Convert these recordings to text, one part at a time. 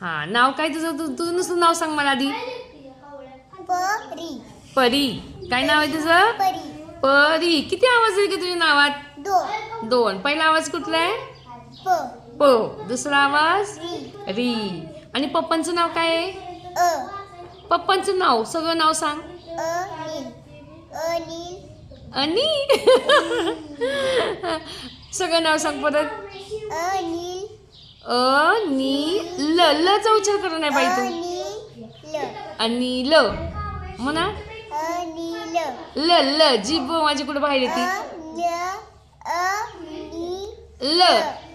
हा नाव काय तुझं? तू तुझं नुसतं नाव सांग मला आधी. परी. परी. काय नाव आहे तुझं? परी. परी. किती आवाज आहे का तुझ्या नावात? दो दोन. पहिला आवाज कुठला आहे? प. प. दुसरा आवाज? री. री. आणि पप्पांचं नाव काय आहे? अ. पप्पांचं नाव. सगळं नाव सांग. अनिल. अनिल. आणि सगळं नाव सांग परत. अनिल. ल लचा उच्चार करू नाही पाहिजे तू. अनिल आणि ल. म्हणा ल ल. जीभ माझी कुठे बाहेर येते? ल.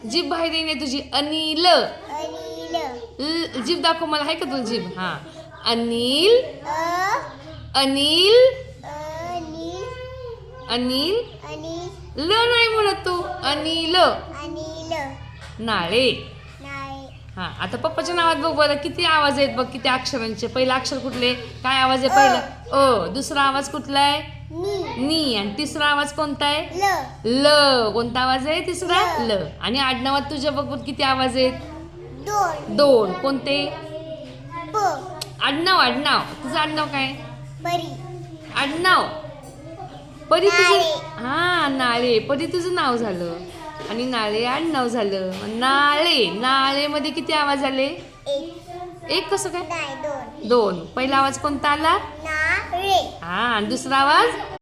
जीभ बाहेर येणे तुझी. अनिल जीभ दाखव मला. आहे का तुला जीभ? हा. अनिल. अनिल. अनिल. ल नाही म्हणत तू. अनिल. अनिल. नाळे. हा आता पप्पाच्या नावात बघ बरं किती आवाज आहेत बघ किती अक्षरांचे. पहिला अक्षर कुठले? काय आवाज आहे पहिला? अ. दुसरा आवाज कुठला आहे? नी. नी. आणि तिसरा आवाज कोणता आहे? ल. ल. कोणता आवाज आहे? तिसरा? ल. आणि आडनावात तुझ्या बघ किती आवाज आहेत? दोन. दोन. कोणते? आडनाव आडनाव. तुझं आडनाव काय? आडनाव. परी तुझं. हा नाळे परी तुझं नाव झालं. आणि नाळे आडनाव झालं. नाळे नाळेमध्ये किती आवाज आले? एक कसं काय? दोन. पहिला आवाज कोणता आला? हा आणि दुसरा आवाज?